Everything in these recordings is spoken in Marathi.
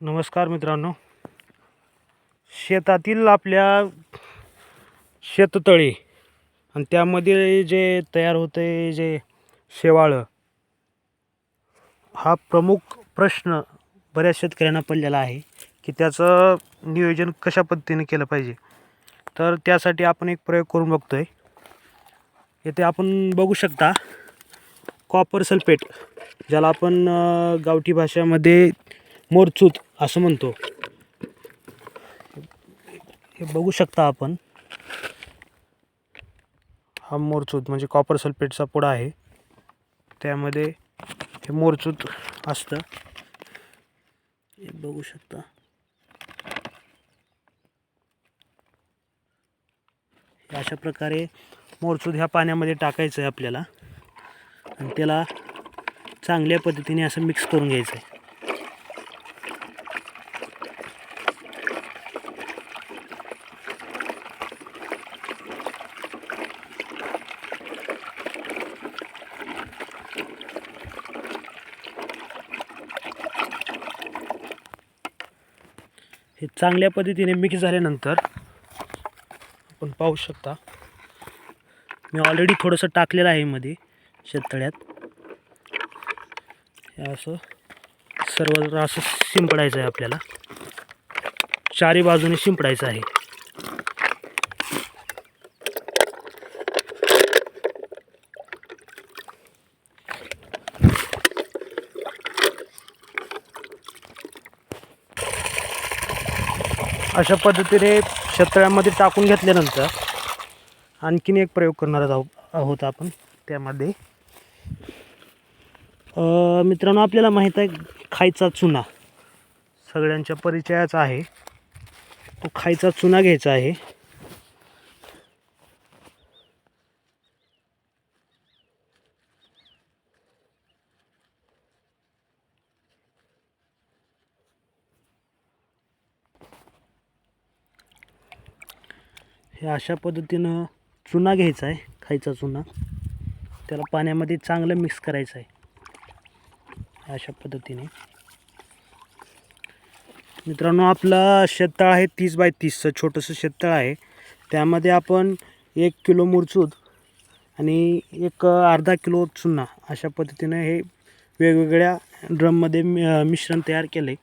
नमस्कार मित्रांनो. शेतातील आपल्या शेततळी आणि त्यामध्ये जे तयार होते जे शेवाळं हा प्रमुख प्रश्न बऱ्याच शेतकऱ्यांना पडलेला आहे की त्याचं नियोजन कशा पद्धतीने केलं पाहिजे. तर त्यासाठी आपण एक प्रयोग करून बघतो आहे येथे आपण बघू शकता कॉपर सल्फेट ज्याला आपण गावठी भाषेमध्ये मोरचूत असं म्हणतो. हे बघू शकता आपण. हा मोरचूत म्हणजे कॉपर सल्फेटचा पुडा आहे. त्यामध्ये हे मोरचूत असतं. हे बघू शकता. अशा प्रकारे मोरचूत ह्या पाण्यामध्ये टाकायचं आहे आपल्याला. आणि त्याला चांगल्या पद्धतीने असं मिक्स करून घ्यायचं आहे. हे चांगल्या पद्धतीने मिक्स झाल्यानंतर आपण पाहू शकता. मी ऑलरेडी थोडंसं टाकलेलं आहे मध्ये शेततळ्यात. हे असं सर्व असं शिंपडायचं आहे आपल्याला. चारी बाजूने शिंपडायचं आहे. अशा पद्धतीने शेततळ्यामध्ये टाकून घेतल्यानंतर आणखीन एक प्रयोग करणार आहोत आहोत आपण त्यामध्ये. मित्रांनो आपल्याला माहीत आहे खायचा चुना सगळ्यांच्या परिचयाचा आहे. तो खायचा चुना घ्यायचा आहे. हे अशा पद्धतीनं चुना घ्यायचा आहे खायचा चुना. त्याला पाण्यामध्ये चांगलं मिक्स करायचं आहे. अशा पद्धतीने. मित्रांनो आपला शेततळ आहे तीस बाय तीसचं छोटंसं शेततळ आहे. त्यामध्ये आपण एक किलो मुरचूद आणि एक अर्धा किलो चुना अशा पद्धतीनं हे वेगवेगळ्या ड्रममध्ये मि- मिश्रण तयार केले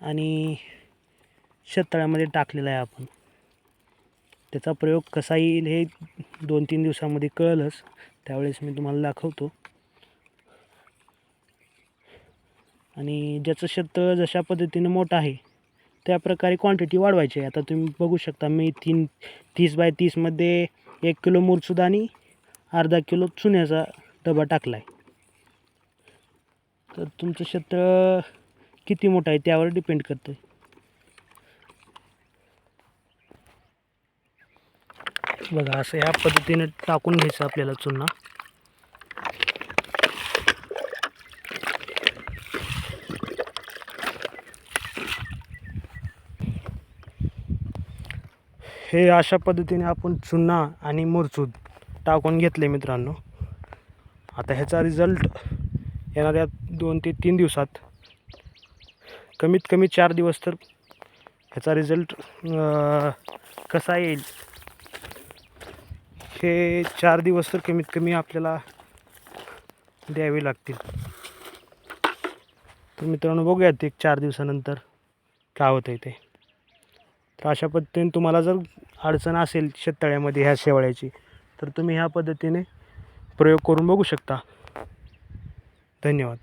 आणि शेततळ्यामध्ये टाकलेलं आहे आपण. त्याचा प्रयोग कसा येईल हे दोन तीन दिवसामध्ये कळलंच. त्यावेळेस मी तुम्हाला दाखवतो. आणि ज्याचं क्षेत्र जशा पद्धतीनं मोठं आहे त्या प्रकारे क्वांटिटी वाढवायची आहे. आता तुम्ही बघू शकता मी तीन तीस बाय तीसमध्ये एक किलो मुरसुद आणि अर्धा किलो चुन्याचा डबा टाकला आहे तर तुमचं क्षेत्र किती मोठं आहे त्यावर डिपेंड करतं बघा असं ह्या पद्धतीने टाकून घ्यायचं आपल्याला चुना. हे अशा पद्धतीने आपण चुना आणि मुरचूद टाकून घेतले मित्रांनो. आता ह्याचा रिझल्ट येणाऱ्या दोन ते तीन दिवसात. कमीत कमी चार दिवस तर ह्याचा रिझल्ट कसा येईल? हे चार दिवस तर कमीत कमी आपल्याला द्यावे लागतील. तर मित्रांनो बघूयात एक चार दिवसानंतर काय होतं आहे ते. तर अशा पद्धतीने तुम्हाला जर अडचण असेल शेततळ्यामध्ये ह्या शेवाळ्याची तर तुम्ही ह्या पद्धतीने प्रयोग करून बघू शकता. धन्यवाद.